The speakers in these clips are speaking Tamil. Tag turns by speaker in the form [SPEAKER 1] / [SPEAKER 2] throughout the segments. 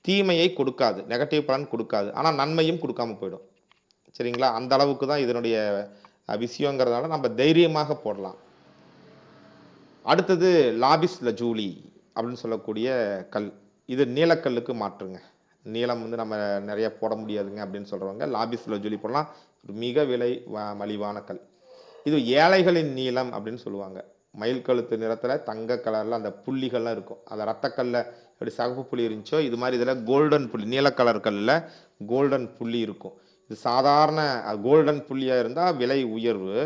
[SPEAKER 1] தீமையை கொடுக்காது நெகட்டிவ் பலன் கொடுக்காது. ஆனால் நன்மையும் கொடுக்காம போயிடும். சரிங்களா? அந்த அளவுக்கு தான் இதனுடைய விஷயங்கிறதுனால நம்ம தைரியமாக போடலாம். அடுத்தது லாபிஸ் லஜூலி அப்படின்னு சொல்லக்கூடிய கல். இது நீலக்கல்லுக்கு மாற்றுங்க. நீளம் வந்து நம்ம நிறைய போட முடியாதுங்க அப்படின்னு சொல்கிறவங்க லாபிஸ் லஜூலி போடலாம். ஒரு மிக விலை வ- மலிவான கல். இது ஏழைகளின் நீளம் அப்படின்னு சொல்லுவாங்க. மயில் கழுத்து நிறத்தில் தங்க கலரில் அந்த புள்ளிகள்லாம் இருக்கும். அந்த ரத்தக்கல்ல எப்படி சகப்பு புள்ளி இருந்துச்சோ இது மாதிரி இதில் கோல்டன் புள்ளி நீல கலர் கல்லில் கோல்டன் புள்ளி இருக்கும். இது சாதாரண கோல்டன் புள்ளியாக இருந்தால் விலை உயர்வு.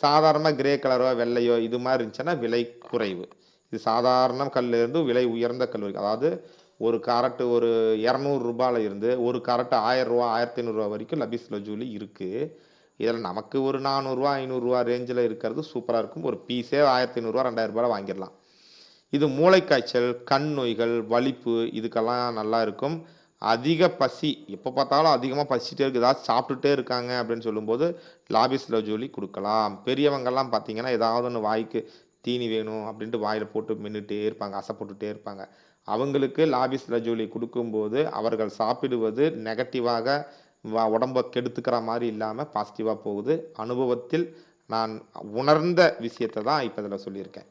[SPEAKER 1] சாதாரணமாக கிரே கலரோ வெள்ளையோ இது மாதிரி இருந்துச்சுன்னா விலை குறைவு. இது சாதாரண கல்லில் இருந்து விலை உயர்ந்த கல் அதாவது ஒரு கரட்டு ஒரு இரநூறு ரூபாயில இருந்து ஒரு கரட்டு ஆயிரம் ரூபா ஆயிரத்தி ஐநூறுரூவா வரைக்கும் லபிஸ் லஜூலி இருக்குது இதில் நமக்கு ஒரு நானூறுரூவா ஐநூறுரூவா ரேஞ்சில் இருக்கிறது சூப்பராக இருக்கும். ஒரு பீஸே ஆயிரத்தி ஐநூறுரூவா ரெண்டாயிரரூபா வாங்கிடலாம். இது மூளைக்காய்ச்சல் கண் நோய்கள் வலிப்பு இதுக்கெல்லாம் நல்லா இருக்கும். அதிக பசி எப்போ பார்த்தாலும் அதிகமாக பசிச்சிட்டே இருக்குது ஏதாவது சாப்பிட்டுட்டே இருக்காங்க அப்படின்னு சொல்லும்போது லாபிஸ் ஜோலி கொடுக்கலாம். பெரியவங்கெல்லாம் பார்த்தீங்கன்னா ஏதாவது ஒன்று வாய்க்கு தீனி வேணும் அப்படின்ட்டு வாயில் போட்டு மின்னுட்டே இருப்பாங்க அசைப்பட்டுட்டே இருப்பாங்க. அவங்களுக்கு லாபிஸ் லஜூலி கொடுக்கும்போது அவர்கள் சாப்பிடுவது நெகட்டிவாக உடம்ப கெடுத்துக்கிற மாதிரி இல்லாமல் பாசிட்டிவாக போகுது. அனுபவத்தில் நான் உணர்ந்த விஷயத்தை தான் இப்போ இதில் சொல்லியிருக்கேன்.